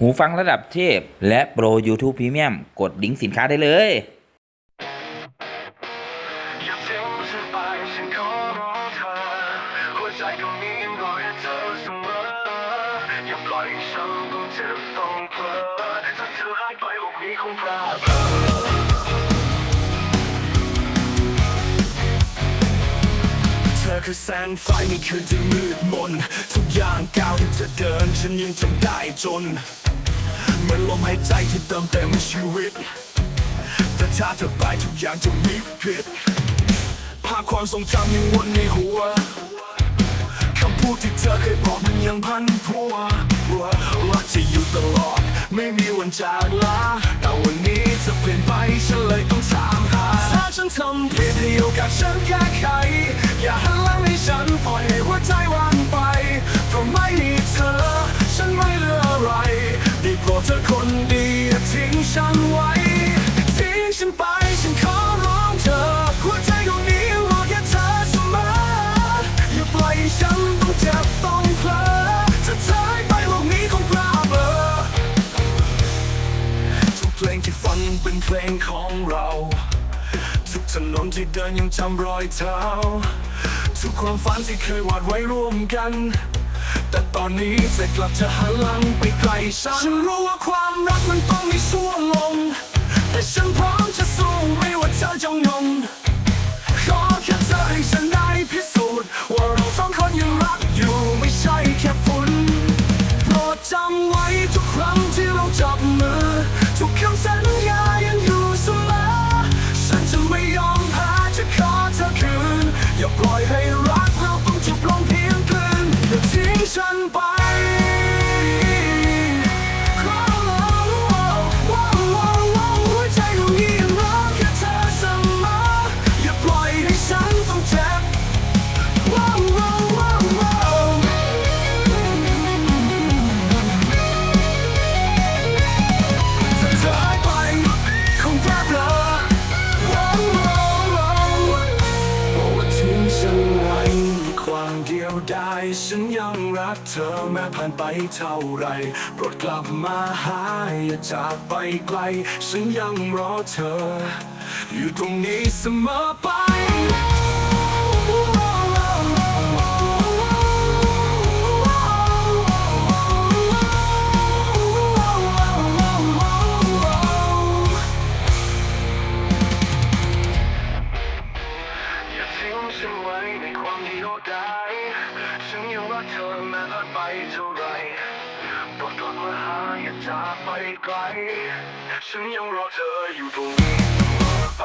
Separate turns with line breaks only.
หูฟังระดับเทพ และโปร YouTube Premium กดลิงก์สินค้าได้เลย
ฉันไปฉันขอร้องเธอหายให้ฉันต้องเจ็บต้องเพลอถ้าเธอหายไปอกนี้คงพลาด คือแสงไฟในคืนที่มืดมน ทุกอย่างก้าวที่เธอเดิน ฉันยังจำได้จน เหมือนลมหายใจที่เติมเต็มชีวิต แต่ถ้าเธอไปทุกอย่างจะวิกฤตภาพความทรงจำยังวนในหัว คำพูดที่เธอเคยบอกมันยังพันพัวว่ารักจะอยู่ตลอด ไม่มีวันจากลาแต่วันนี้จะเปลี่ยนไปฉันเลยต้องถามหาถ้าฉันทำผิดให้โอกาสฉันแก้ไข อย่าหันหลังให้ฉันปล่อยให้หัวใจวางไปเพราะไม่มีเธอ ฉันไม่เหลืออะไรดีโปรดเธอคนดีอย่าทิ้งฉันไว้ทิ้งฉันไปฉันขอร้องเธอหัวใจดวงนี้รอแค่เธอเสมออย่าปล่อยฉันต้องเจ็บต้อง เพลงที่ฟังเป็นเพลงของเรา ทุกถนนที่เดินยังจำรอยเท้า ทุกความฝันที่เคยวาดไว้ร่วมกัน แต่ตอนนี้จะกลับจะหันหลังไปไกลฉัน ฉันรู้ว่าความรักมันต้องมีช่วงลง แต่ฉันพร้อม ได้ ฉันยังรักเธอแม้ผ่านไปเท่าไรโปรดกลับมาหาอย่าจากไปไกล ฉันยังรอเธอ อยู่ตรงนี้เสมอไป ไว้ในความเดียวดายฉันยังรักเธอแม้ผ่านไปเท่าไรโปรดกลับมาหาอย่าจากไปไกลฉันยังรอเธออยู่ตรงนี้เสมอไป